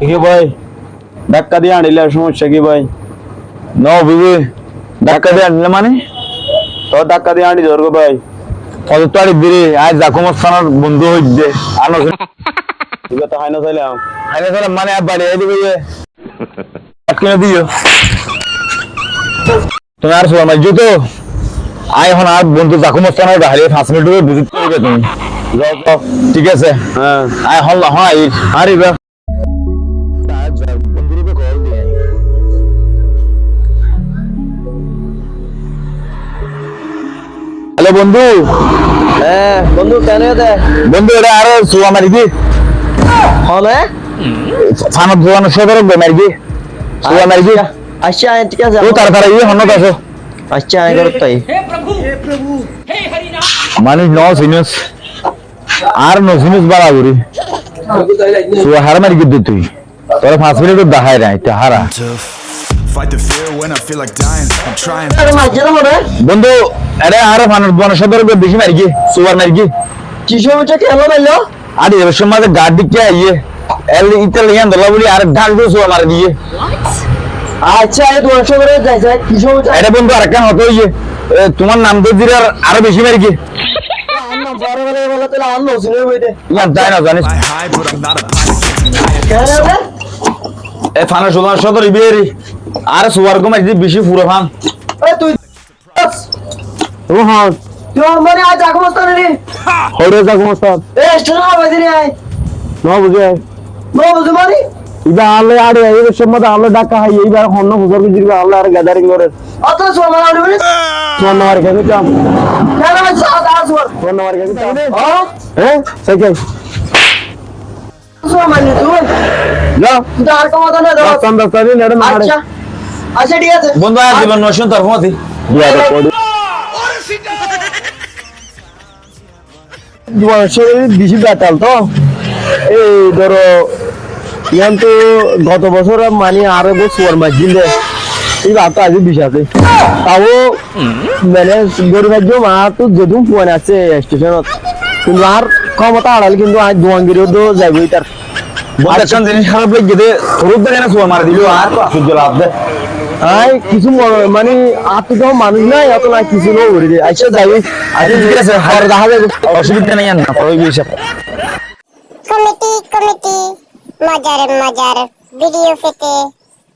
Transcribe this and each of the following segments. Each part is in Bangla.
কি ভাই? ধাক্কা দিয়ে আনিলে সমস্যা কি ভাই? ন বুঝি ধাক্কা দিয়ে আনিলে মানে? তো ধাক্কা দিয়ে আনি ধরবো ভাই। কত তারিখ দিরে আজ জাকুমার থানার বন্ধু হইছে আনো আছে হাইনা চাইলাম হাইনা চাইলাম মানে আর বাড়ি আই দিবে কিনে দিও। তুমি আর নাই তো আয় এখন আর বন্ধু জাকুমার থানার হারিয়ে পাঁচ মিনিট বুঝতে পারবে তুমি। ঠিক আছে? হ্যাঁ। আয় হল হয় হারিবা হ্যালো বন্ধু। হ্যাঁ বন্ধু কেন বন্ধু এটা আরও সুয়া মারি দি হলে ফানত জোয়ানো সদর মারি দি সুয়া মারি দি আচ্ছা ঠিক আছে ও তাড়াতাড়ি ইয়ে হন্ন কাছে আচ্ছা আয় করো তাই। মানে ন সিনিয়স আর ন সিনিয়স বাড়াবুরি সুয়া হার মারি কিন্তু তুই। তোরা পাঁচ মিনিট দেখায় তে হারা. আরে মাঝে না মনে বন্ধু এটা আরও ফানত বন সদর বেশি মারি কি? সুয়ার মারি কি? কি সমস্যা? কেন বলল আরে এর সময় গাড়ি দিকে ইয়ে এল ইতাল ইয়ান দলা বলি আর ঢাল দিয়ে সুয়া মারি দিয়ে। আচ্ছা এই করে যাই যাই কি সমস্যা? এটা বন্ধু আর কেন হতো ইয়ে এ, তোমার নাম তো দিলে আর আরও বেশি মারি কি? আন্না বড় বলে বলে তাহলে আন্না শুনে বইতে। ইয়ান তাই না জানিস। এ ফানা সোনা সদর ইবেরি আর সুয়ার কো মারি বেশি পুরো ফান। এ তুই ও হ্যাঁ তুই মানে আজ আগমস্তানে রে যা সমস্যা এ স্টেশন আবাদি রে আয়। ন বুঝে নো বুঝু মারি ইবা আলে আরে এই সময় আলে ডাকা হাই এইবার হন্ন বুঝর বুঝিবা আলে আর গ্যাদারিং করে। অত সোনা আড়ি বলে সোন কে চাম কেন আজ আজ ওর সোন কে মানে আর কমাতা না দাও রাস্তান বন্ধু নশন বেশি বেতাল তো। এই ধরো ইয়ান তো গত বছর মানে আরও গো সুয়ার মাছ দিলে এই ভাবটা আজ আছে। তাও মানে গরিব রাজ্য মা তো যেদিন পুয়ান আছে স্টেশনত কিন্তু আর ক্ষমতা আড়াল কিন্তু আজ দোয়াঙ্গিরও তো যাইবই তার বলতেছেন জিনিস খারাপ লাগে গেদে তোর দেখে না মারা দিল আর সূর্য লাভ দে। আই কিছু মনে- মানে আর তো মানুষ নাই অত না কিছু নো করে দে আচ্ছা যাই আচ্ছা ঠিক আছে আর দেখা যাবে। অসুবিধা নেই না ওই বিষয় কমিটি কমিটি মজার মজার ভিডিও পেতে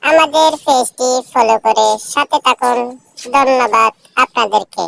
আমাদের পেজটি ফলো করে সাথে থাকুন। ধন্যবাদ আপনাদেরকে।